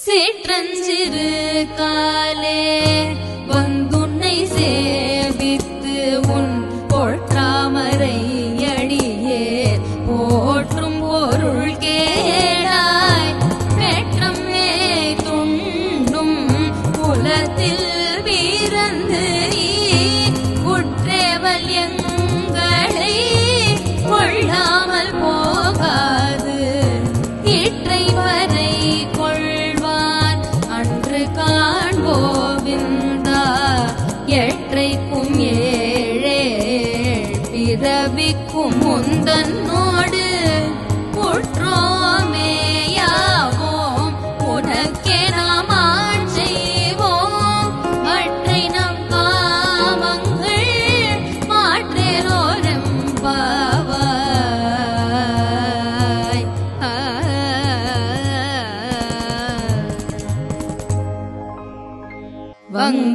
சிற்றஞ்சிறு காலே வந்துன்னை சேவித்து உன் பொற்றாமரை அடியே. போற்றும் பொருள் கேடாய் பெற்றம் துண்டும் புலத்தில் பிறந்து குற்றேவல் எங்க விதவிக்கும் முந்தன்னோ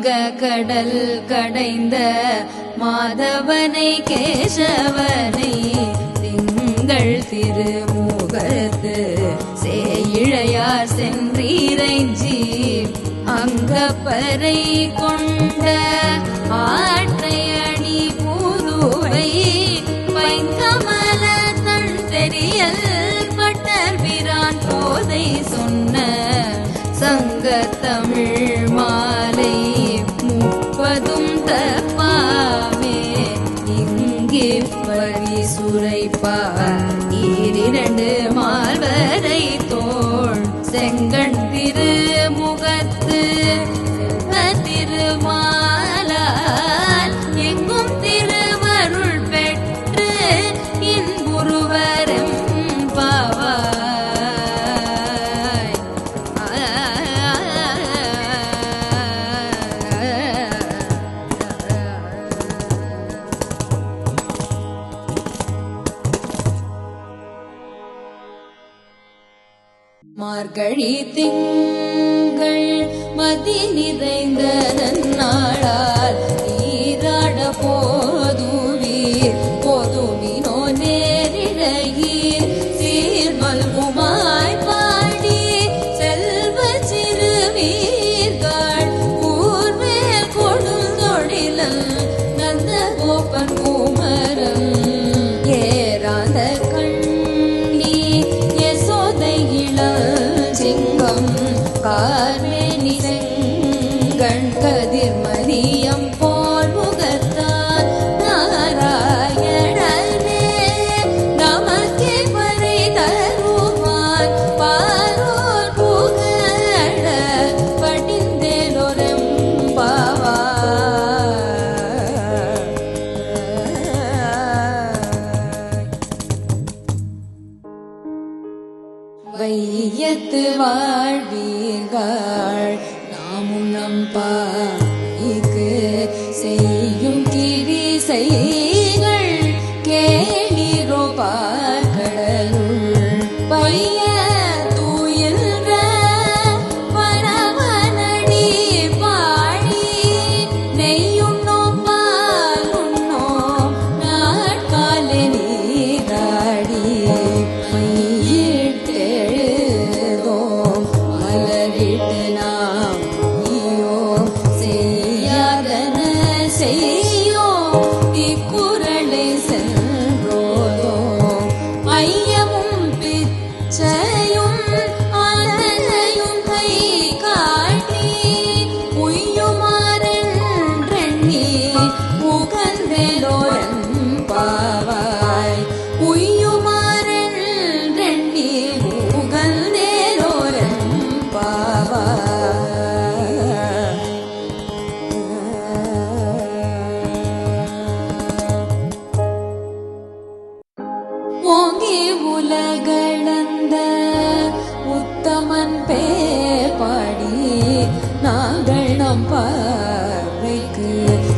கங்க கடல் கடைந்த மாதவனை கேசவனை திங்கள் திருமுகத்து சேயிழையார் சென்றீரைஞ்சி அங்கப்பறை கொண்ட ஆற்றையணி பூதுவை வைங்கமல தன் தெரியல் பட்டர் பிரான் போதை சொன்ன சங்க தமிழ் மால்வரை மார்கழி திங்கள் மதி நிறைந்த நன்னாளா? கார்மேனி செங்கண் கதிர்மலை செய்ய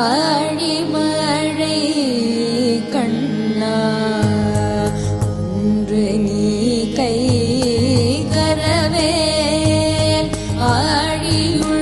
ஆழிமழை கண்ணா ஒன்று நீ கை கரவே ஆழியுள்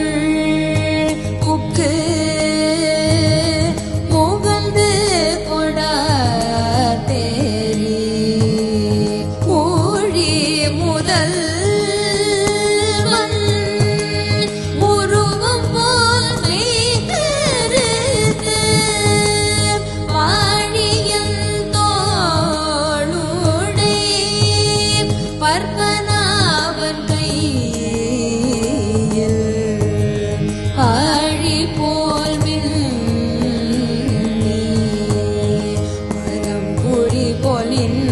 mình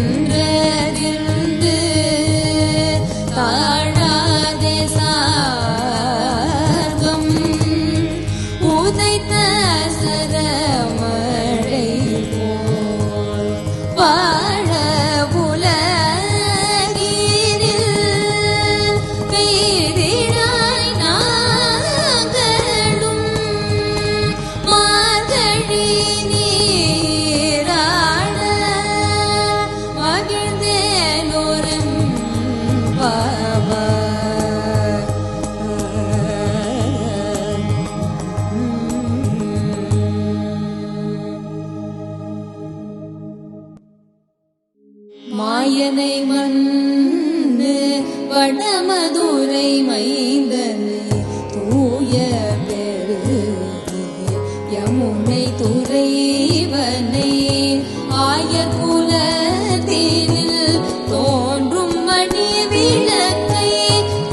முனை துறைவனை ஆயர் குலத்தேரில் தோன்றும் மணி விளக்கை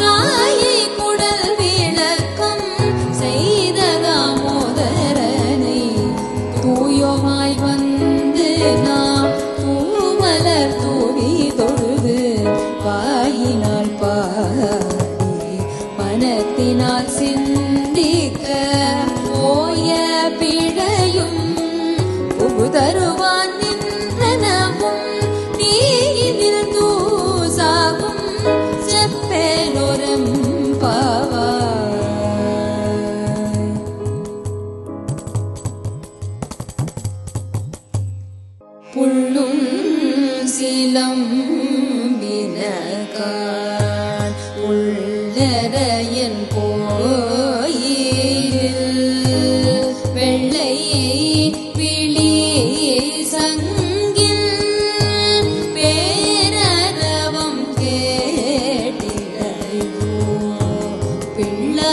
தாயை குடல் விளக்கம் செய்த தாமோதரனை தூயோமாய் வந்து நாம் குமரரையன் கோயில் வெள்ளை விழி சங்கில் பேரரவம் கேட்டிடையோ பிள்ளை